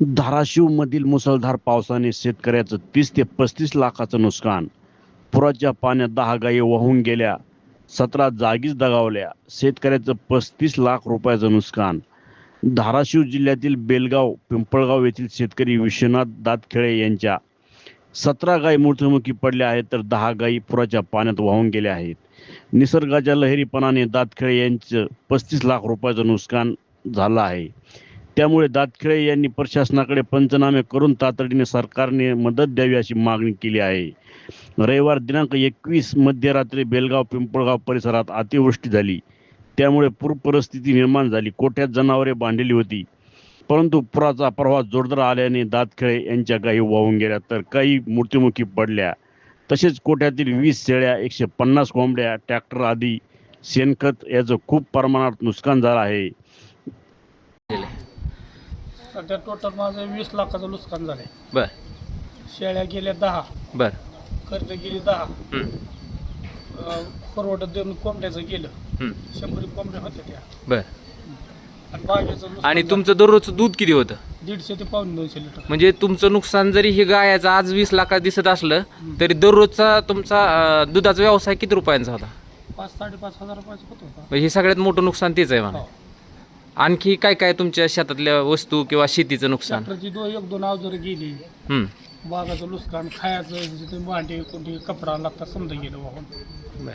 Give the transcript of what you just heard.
धाराशिवमधील मुसळधार पावसाने शेतकऱ्याचं तीस ते पस्तीस लाखाचं नुकसान. पुराच्या पाण्यात दहा गायी वाहून गेल्या. सतरा जागीच दगावल्या. शेतकऱ्याचं पस्तीस लाख रुपयाचं नुकसान. धाराशिव जिल्ह्यातील बेलगाव पिंपळगाव येथील शेतकरी विश्वनाथ दातखेळे यांच्या सतरा गायी मृत्युमुखी पडल्या आहेत तर दहा गायी पुराच्या पाण्यात वाहून गेल्या आहेत. निसर्गाच्या लहरीपणाने दातखेळे यांचं पस्तीस लाख रुपयाचं नुकसान झालं आहे. त्यामुळे दातखेळे यांनी प्रशासनाकडे पंचनामे करून तातडीने सरकारने मदत द्यावी अशी मागणी केली आहे. रविवार दिनांक एकवीस मध्यरात्री बेलगाव पिंपळगाव परिसरात अतिवृष्टी झाली. त्यामुळे पूर परिस्थिती निर्माण झाली. कोट्यात जनावरे बांधलेली होती. परंतु पुराचा प्रवाह जोरदार आल्याने दातखेळे यांच्या गाई वाहून गेल्या तर काही मृत्युमुखी पडल्या. तसेच कोट्यातील वीस शेळ्या एकशे पन्नास कोंबड्या ट्रॅक्टर आदी शेणखत याचं खूप प्रमाणात नुकसान झालं आहे. सध्या टोटल माझं वीस लाखाचं नुकसान झालंय. बर. शेळ्या गेल्या दहा. बर. कर्ज गेली दहा. हं, परवडत देऊन कोंबड्याचं गेलं. शंभर कोंबड्या होत्या त्या. बर. आणि बागेचं नुकसान आणि झालं. तुमचं दररोजचं दूध किती होतं? दीडशे ते पावणे दोनशे लिटर. म्हणजे तुमचं नुकसान जरी हे गायाचं आज वीस लाखात दिसत असलं तरी दररोजचा तुमचा अं, दुधाचा व्यवसाय किती रुपयांचा होता? पाच साडेपाच हजार रुपयाचं होत. होता म्हणजे हे सगळ्यात मोठं नुकसान तेच आहे म्हणा. हो. आणखी काय काय तुमच्या शेतातल्या वस्तू किंवा शेतीचं नुकसान? ट्रॅक्टरची दो एक दोन अवजारं गेली. बागाचं नुकसान खायचं जिथे भांडी कुठे कपडा लागतात समजा गेलं वाहून. बर.